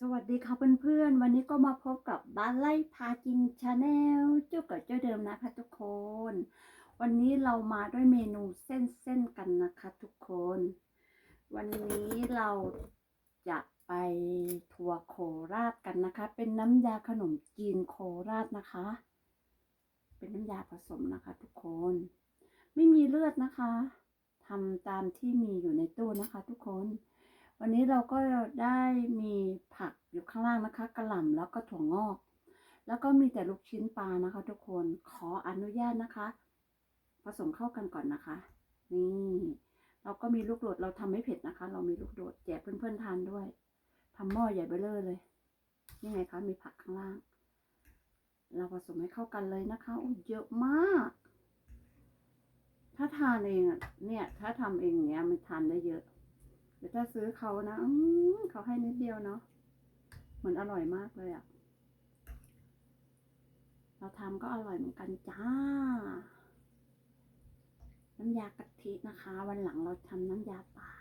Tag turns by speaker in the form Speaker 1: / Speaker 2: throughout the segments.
Speaker 1: สวัสดีค่ะเพื่อนๆ วันนี้ก็มาพบกับบ้านไล่พากินชาแนลเจ้ากับเจ้าเดิมนะคะทุกคน วันนี้เรามาด้วยเมนูเส้นๆกันนะคะทุกคน วันนี้เราจะไปทัวร์โคราชกันนะคะ เป็นน้ำยาขนมจีนโคราชนะคะ เป็นน้ำยาผสมนะคะ ทุกคน ไม่มีเลือดนะคะทำตามที่มีอยู่ในตู้นะคะ ทุกคน วันนี้เราก็ได้มีผักอยู่ข้างล่างนะคะกระหล่ำแล้วก็ถั่วงอก แล้วก็มีแต่ลูกชิ้นปลานะคะ ทุกคนขออนุญาตนะคะ ผสมเข้ากันก่อนนะคะ นี่เราก็มีลูกโดดเราทำไม่เผ็ดนะคะ เรามีลูกโดดแจกเพื่อนๆทานด้วยทำหม้อใหญ่เบ้อเร่อเลยนี่ไงคะมีผักข้างล่าง เราผสมให้เข้ากันเลยนะคะโอ้เยอะมาก ถ้าทานเองเนี่ย ถ้าทำเองเงี้ยมันทานได้เยอะ แต่ถ้าซื้อเขานะอืเขาให้นิดเดียวเนาะเหมือนอร่อยมากเลยอะ่ะเราทำก็อร่อยเหมือนกันจ้า น้ำยากะทินะคะ วันหลังเราทำน้ำยาป่า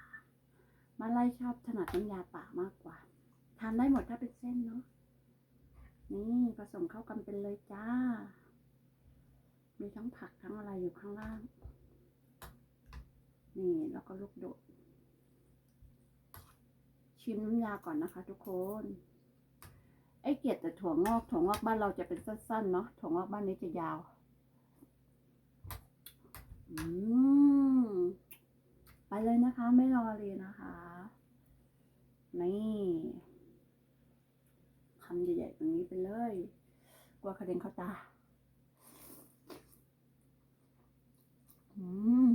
Speaker 1: มาไล่ชอบถนัดน้ำยาป่ามากกว่าทานได้หมดถ้าเป็นเส้นเนาะนี่ผสมเข้ากันเป็นเลยจ้า มีทั้งผักทั้งอะไรอยู่ข้างล่าง นี่แล้วก็ลูกโดด ชิมน้ำยาก่อนนะคะ ทุกคน ไอ้เกียดแต่ถั่วงอกถั่วงอกบ้านเราจะเป็นสั้นๆเนาะถั่วงอกบ้านนี้จะยาว อืมไปเลยนะคะ ไม่รอเลยนะคะ นี่คำใหญ่ๆตรงนี้ไปเลย กลัวกระเด็นเข้าตา อืม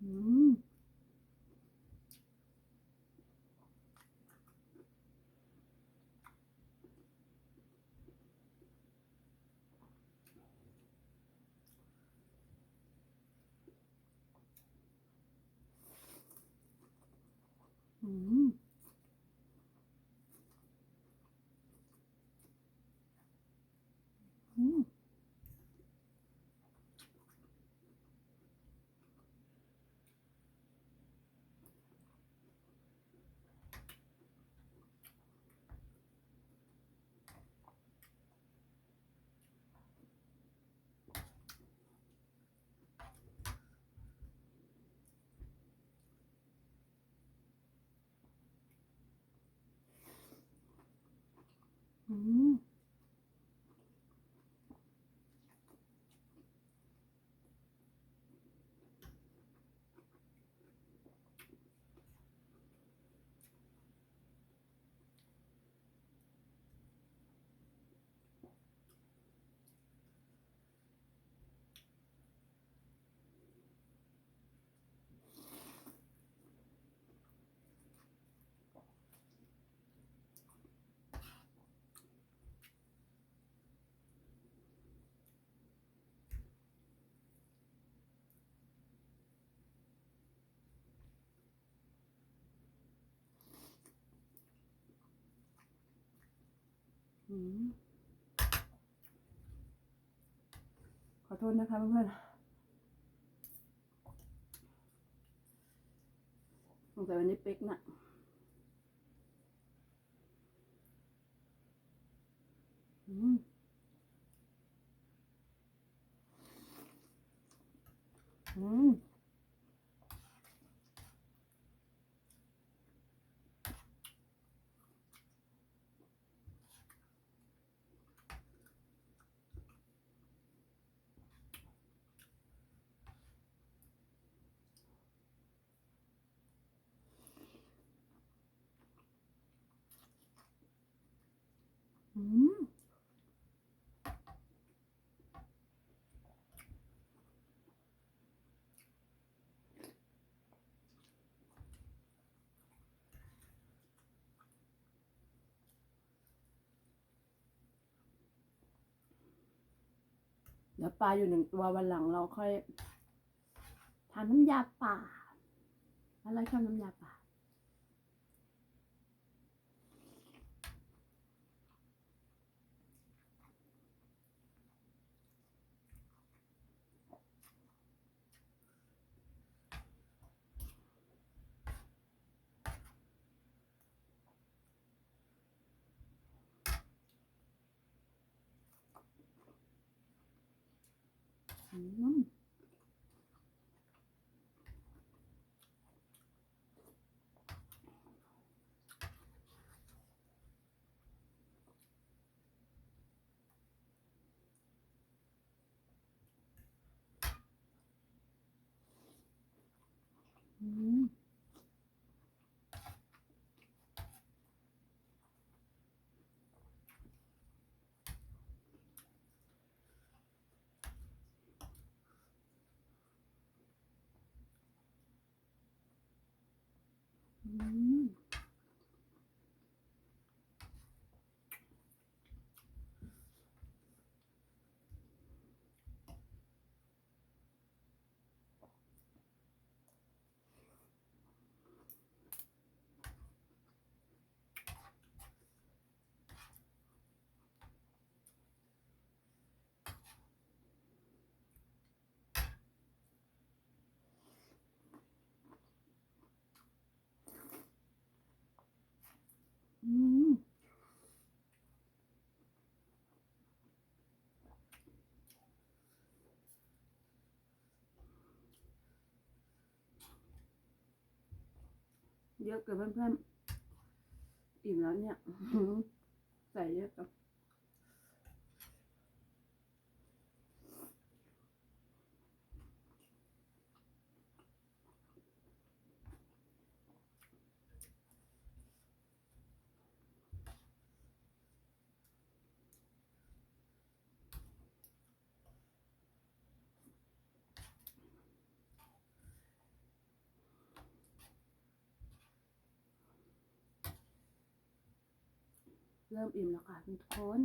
Speaker 1: อืม อืม อืม อืม อืม ขอโทษนะคะเพื่อนๆสงสัยวันนี้เป๊กหนะอืม อืม อืม เดี๋ยวปลาอยู่หนึ่งตัววันหลังเราค่อยทานน้ำยาป่าอะไรชอบน้ำยาป่า อ อืมอืม อืมอืม เยอะเกินเพื่อนๆอิ่มแล้วเนี่ย ใส่เยอะกับ เริ่มอิ่มแล้วค่ะทุกคน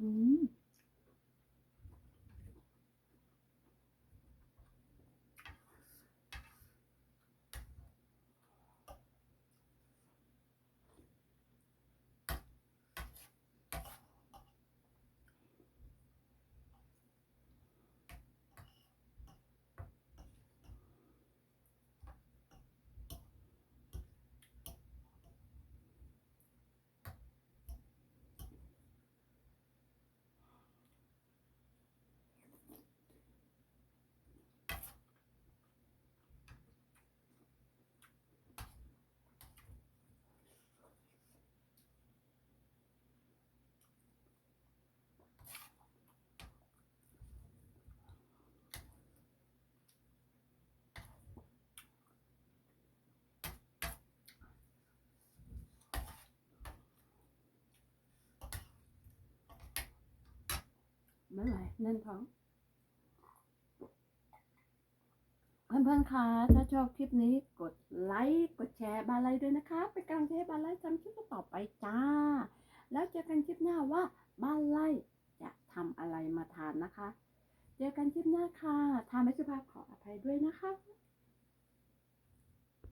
Speaker 1: อืม ไม่ไหวแน่นท้อง เพื่อนๆคะถ้าชอบคลิปนี้กดไลค์กดแชร์บาไลด้วยนะคะ ไปกำลังใจให้บาไลทำคลิปต่อไปจ้า แล้วเจอกันคลิปหน้าว่าบาไลจะทำอะไรมาทานนะคะ เจอกันคลิปหน้าค่ะทานไม่สุภาพขออภัยด้วยนะคะ